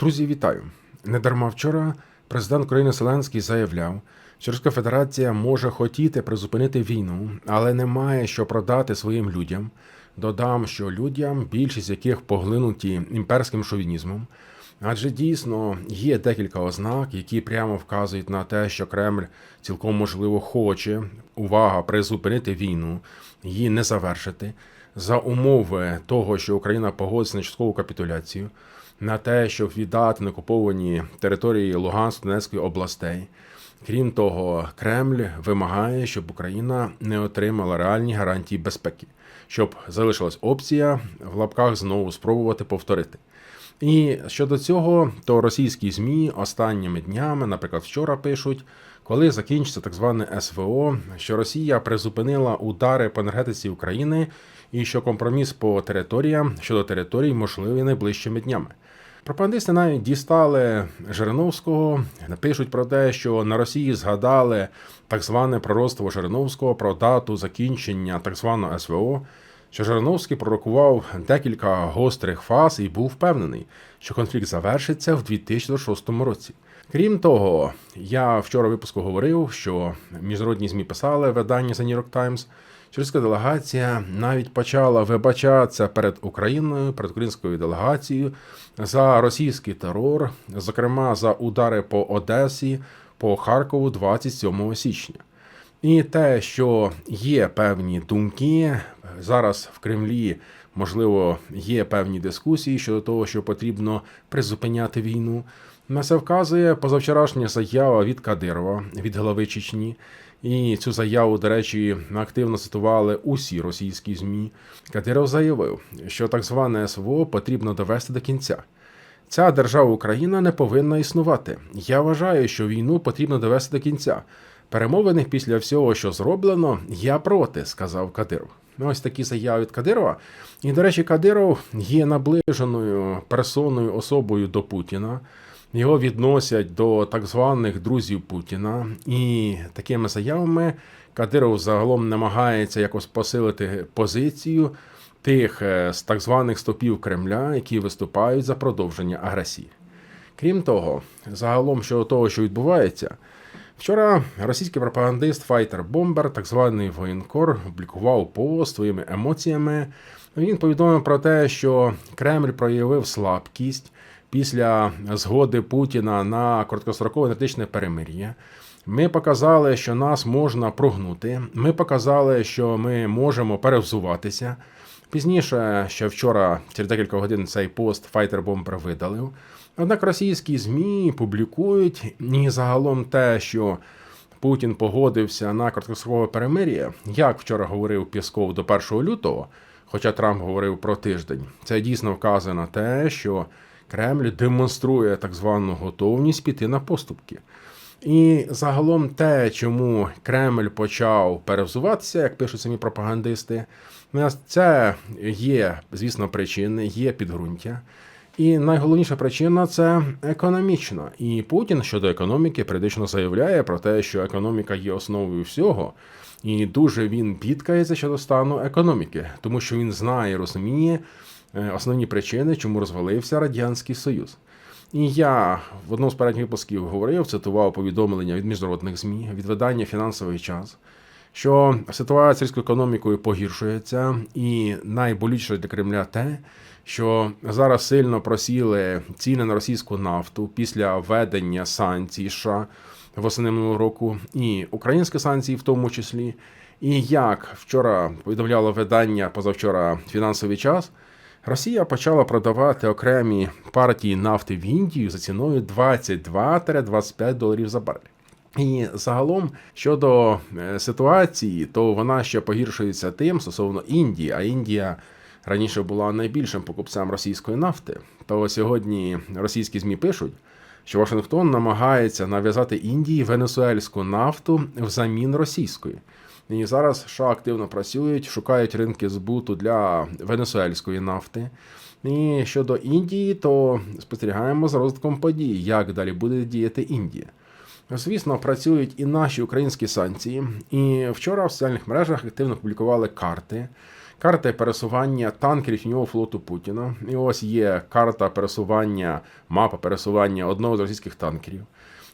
Друзі, вітаю! Недарма вчора президент України Зеленський заявляв, що Російська Федерація може хотіти призупинити війну, але не має що продати своїм людям. Додам, що людям, більшість яких поглинуті імперським шовінізмом, адже дійсно є декілька ознак, які прямо вказують на те, що Кремль цілком можливо хоче увага призупинити війну, її не завершити за умови того, що Україна погодиться на часткову капітуляцію, на те, щоб віддати накуповані території Луганської Донецької областей. Крім того, Кремль вимагає, щоб Україна не отримала реальні гарантії безпеки, щоб залишилась опція в лапках знову спробувати повторити. І щодо цього, то російські змі останніми днями, наприклад, вчора пишуть, коли закінчиться так зване СВО, що Росія призупинила удари по енергетиці України і що компроміс по територіям щодо територій можливий найближчими днями. Пропагандисти навіть дістали Жириновського, пишуть про те, що на Росії згадали так зване пророцтво Жириновського про дату закінчення так званого СВО. Що Жириновський пророкував декілька гострих фаз і був впевнений, що конфлікт завершиться в 2006 році. Крім того, я вчора в випуску говорив, що міжнародні змі писали видання The New York Times, що делегація навіть почала вибачатися перед Україною, перед українською делегацією за російський терор, зокрема за удари по Одесі, по Харкову 27 січня. І те, що є певні думки зараз в Кремлі, можливо, є певні дискусії щодо того, що потрібно призупиняти війну. На це вказує позавчорашня заява від Кадирова, від голови Чечні. І цю заяву, до речі, активно цитували усі російські змі. Кадиров заявив, що так зване СВО потрібно довести до кінця. Ця держава Україна не повинна існувати. Я вважаю, що війну потрібно довести до кінця. Перемовини після всього, що зроблено, я проти, сказав Кадиров. Ось такі заяви від Кадирова. І, до речі, Кадиров є наближеною персоною особою до Путіна. Його відносять до так званих друзів Путіна, і такими заявами Кадиров загалом намагається якось посилити позицію тих з так званих стопів Кремля, які виступають за продовження агресії. Крім того, загалом щодо того, що відбувається. Вчора російський пропагандист Файтер Бомбер, так званий воєнкор, опублікував пост своїми емоціями. Він повідомив про те, що Кремль проявив слабкість після згоди Путіна на короткострокове енергетичне перемир'я. Ми показали, що нас можна прогнути. Ми показали, що ми можемо перевзуватися. Пізніше, ще вчора, через декілька годин, цей пост Файтер Бомбер видалив. Однак російські ЗМІ публікують і загалом те, що Путін погодився на короткострокове перемир'я, як вчора говорив Пісков до 1 лютого, хоча Трамп говорив про тиждень. Це дійсно вказує на те, що Кремль демонструє так звану готовність піти на поступки. І загалом те, чому Кремль почав перевзуватися, як пишуть самі пропагандисти, це є, звісно, причини, є підґрунтя. І найголовніша причина це економічна. І Путін щодо економіки періодично заявляє про те, що економіка є основою всього, і дуже він підкається щодо стану економіки, тому що він знає, розуміє основні причини, чому розвалився радянський союз. І я в одному з передніх випусків говорив, цитував повідомлення від міжнародних змі, від видання фінансовий час. Що ситуація з економікою погіршується, і найболючіше для Кремля те, що зараз сильно просіли ціни на російську нафту після введення санкцій США восени минулого року, і українські санкції, в тому числі. І як вчора повідомляло видання позавчора фінансовий час, Росія почала продавати окремі партії нафти в Індію за ціною 22-25 доларів за барель. І загалом щодо ситуації, то вона ще погіршується тим стосовно Індії, а Індія раніше була найбільшим покупцем російської нафти. То сьогодні російські змі пишуть, що Вашингтон намагається нав'язати Індії венесуельську нафту взамін російської. І зараз США активно працюють, шукають ринки збуту для венесуельської нафти. І щодо Індії, то спостерігаємо за розвитком подій, як далі буде діяти Індія. Звісно, працюють і наші українські санкції. І вчора в соціальних мережах активно публікували карти карти пересування танкерів тіньового флоту Путіна. І ось є карта пересування, мапа пересування одного з російських танкерів.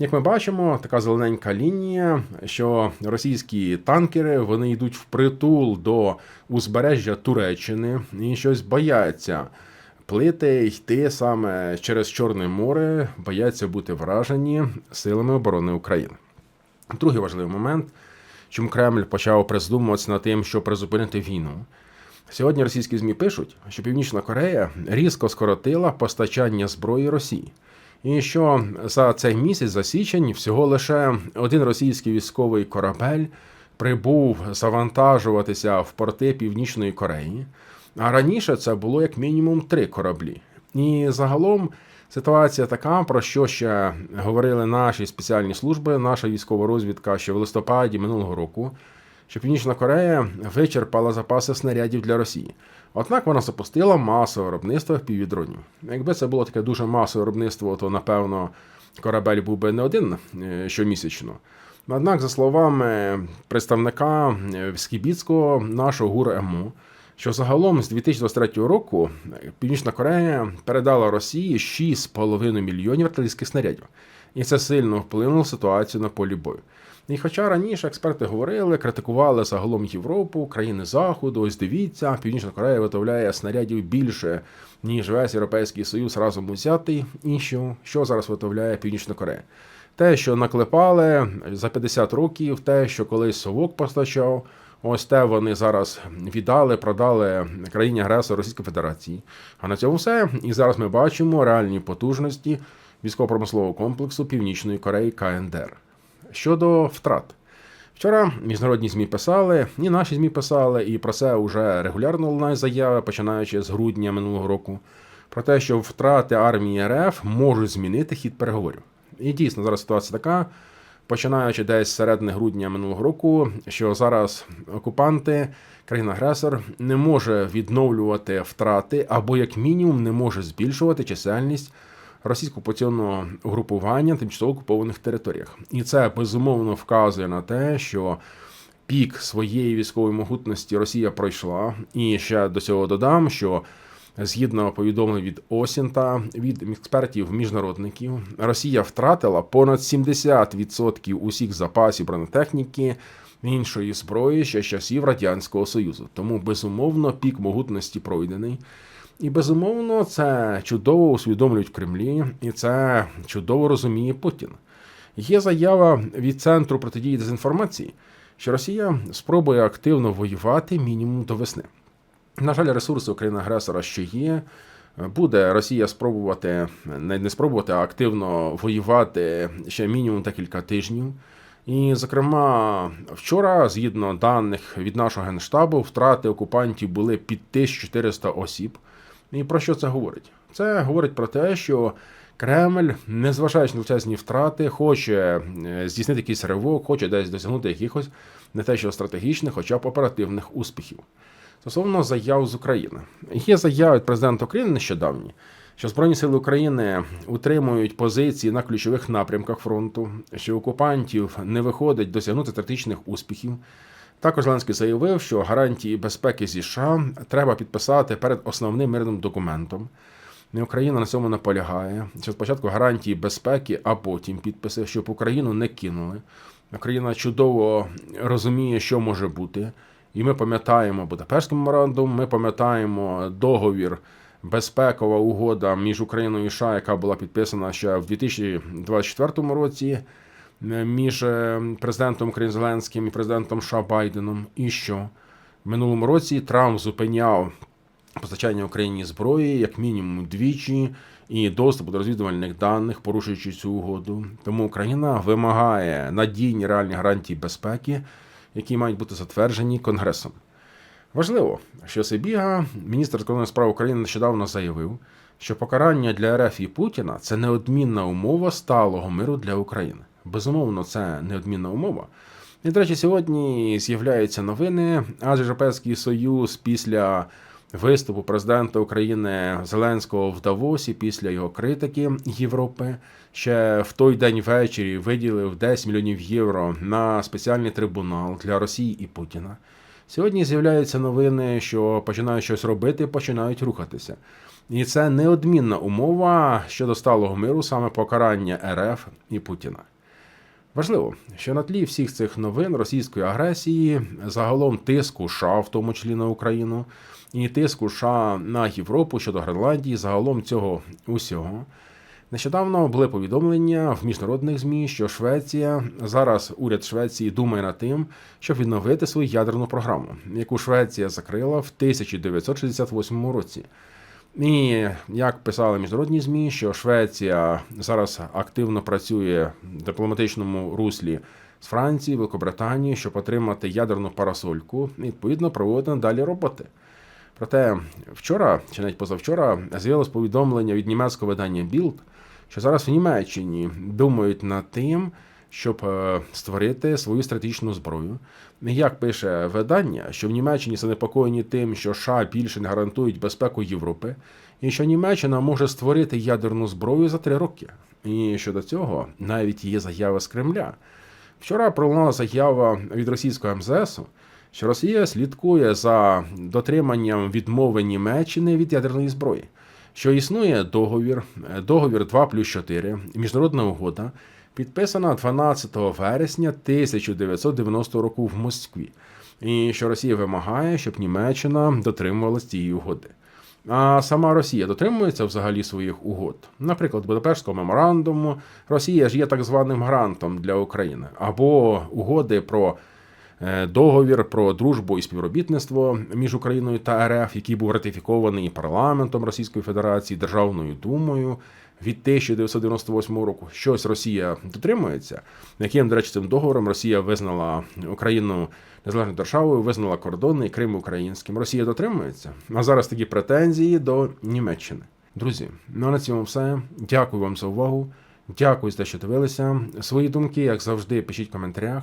Як ми бачимо, така зелененька лінія, що російські танкери вони йдуть впритул до узбережжя Туреччини і щось бояться плити йти саме через Чорне море, бояться бути вражені силами оборони України. Другий важливий момент, чому Кремль почав приздумуватися над тим, щоб призупинити війну. Сьогодні російські ЗМІ пишуть, що Північна Корея різко скоротила постачання зброї Росії. І що за цей місяць, за січень, всього лише один російський військовий корабель прибув завантажуватися в порти Північної Кореї. А раніше це було як мінімум три кораблі. І загалом ситуація така, про що ще говорили наші спеціальні служби, наша військова розвідка ще в листопаді минулого року, що Північна Корея вичерпала запаси снарядів для Росії. Однак вона запустила масове виробництво півдронів. Якби це було таке дуже масове виробництво, то напевно корабель був би не один е, щомісячно. Однак, за словами представника е, Скібіцького, нашого ГУР МО, що загалом з 2023 року Північна Корея передала Росії 6,5 мільйонів артилерійських снарядів, і це сильно вплинуло ситуацію на полі бою. І хоча раніше експерти говорили, критикували загалом Європу, країни Заходу, ось дивіться, Північна Корея виготовляє снарядів більше, ніж весь Європейський Союз разом узятий. І що, що зараз виготовляє Північна Корея? Те, що наклепали за 50 років, те, що колись совок постачав. Ось те вони зараз віддали, продали країні агресору Російської Федерації. А на цьому все. І зараз ми бачимо реальні потужності військово-промислового комплексу Північної Кореї КНДР. Щодо втрат. Вчора міжнародні ЗМІ писали, і наші ЗМІ писали, і про це вже регулярно лунає заяви, починаючи з грудня минулого року, про те, що втрати армії РФ можуть змінити хід переговорів. І дійсно зараз ситуація така починаючи десь з середини грудня минулого року, що зараз окупанти, країна-агресор, не може відновлювати втрати або, як мінімум, не може збільшувати чисельність російського окупаційного угрупування на тимчасово окупованих територіях, і це безумовно вказує на те, що пік своєї військової могутності Росія пройшла, і ще до цього додам, що Згідно повідомлень від Осінта, від експертів міжнародників, Росія втратила понад 70% усіх запасів бронетехніки іншої зброї ще з часів Радянського Союзу. Тому безумовно пік могутності пройдений. І безумовно це чудово усвідомлюють в Кремлі, і це чудово розуміє Путін. Є заява від центру протидії дезінформації, що Росія спробує активно воювати мінімум до весни. На жаль, ресурси України-агресора ще є. Буде Росія спробувати не спробувати, а активно воювати ще мінімум декілька тижнів. І, зокрема, вчора, згідно даних від нашого генштабу, втрати окупантів були під 1400 осіб. І про що це говорить? Це говорить про те, що Кремль, незважаючи на величезні втрати, хоче е, здійснити якийсь ривок, хоче десь досягнути якихось не те, що стратегічних, хоча б оперативних успіхів. Стосовно заяв з України, є заяви від президента України нещодавні, що Збройні сили України утримують позиції на ключових напрямках фронту, що окупантів не виходить досягнути стратегічних успіхів. Також Зеленський заявив, що гарантії безпеки зі США треба підписати перед основним мирним документом. Україна на цьому наполягає. Що спочатку гарантії безпеки, а потім підписи, щоб Україну не кинули. Україна чудово розуміє, що може бути. І ми пам'ятаємо Будапештський меморандум, ми пам'ятаємо договір, безпекова угода між Україною і США, яка була підписана ще в 2024 році між е, президентом України Зеленським і президентом США Байденом. І що в минулому році Трамп зупиняв постачання Україні зброї як мінімум двічі. І доступу до розвідувальних даних, порушуючи цю угоду. Тому Україна вимагає надійні реальні гарантії безпеки які мають бути затверджені Конгресом. Важливо, що Сибіга, міністр закордонних справ України, нещодавно заявив, що покарання для РФ і Путіна це неодмінна умова сталого миру для України. Безумовно, це неодмінна умова. І, до речі, сьогодні з'являються новини, адже Європейський Союз після виступу президента України Зеленського в Давосі, після його критики Європи, ще в той день ввечері виділив 10 мільйонів євро на спеціальний трибунал для Росії і Путіна. Сьогодні з'являються новини, що починають щось робити, починають рухатися. І це неодмінна умова щодо сталого миру, саме покарання РФ і Путіна. Важливо, що на тлі всіх цих новин російської агресії, загалом тиску США, в тому числі на Україну, і тиску США на Європу щодо Гренландії, загалом цього усього. Нещодавно були повідомлення в міжнародних змі, що Швеція зараз уряд Швеції думає над тим, щоб відновити свою ядерну програму, яку Швеція закрила в 1968 році. І як писали міжнародні змі, що Швеція зараз активно працює в дипломатичному руслі з Франції, Великобританії, щоб отримати ядерну парасольку, і відповідно проводити далі роботи. Проте вчора, чи навіть позавчора, з'явилось повідомлення від німецького видання Bild, що зараз в Німеччині думають над тим, щоб е, створити свою стратегічну зброю. Як пише видання, що в Німеччині занепокоєні тим, що США більше не гарантують безпеку Європи, і що Німеччина може створити ядерну зброю за три роки. І щодо цього навіть є заява з Кремля. Вчора пролунала заява від російського МЗС, що Росія слідкує за дотриманням відмови Німеччини від ядерної зброї, що існує договір, е, договір 2 плюс 4, міжнародна угода, підписана 12 вересня 1990 року в Москві, і що Росія вимагає, щоб Німеччина дотримувалась цієї угоди. А сама Росія дотримується взагалі своїх угод. Наприклад, Будапештського меморандуму Росія ж є так званим грантом для України, або угоди про договір про дружбу і співробітництво між Україною та РФ, який був ратифікований парламентом Російської Федерації, Державною думою від 1998 року. Щось Росія дотримується, яким, до речі, цим договором Росія визнала Україну незалежною державою, визнала кордони і Крим українським. Росія дотримується. А зараз такі претензії до Німеччини. Друзі, ну а на цьому все. Дякую вам за увагу. Дякую за те, що дивилися. Свої думки, як завжди, пишіть в коментарях.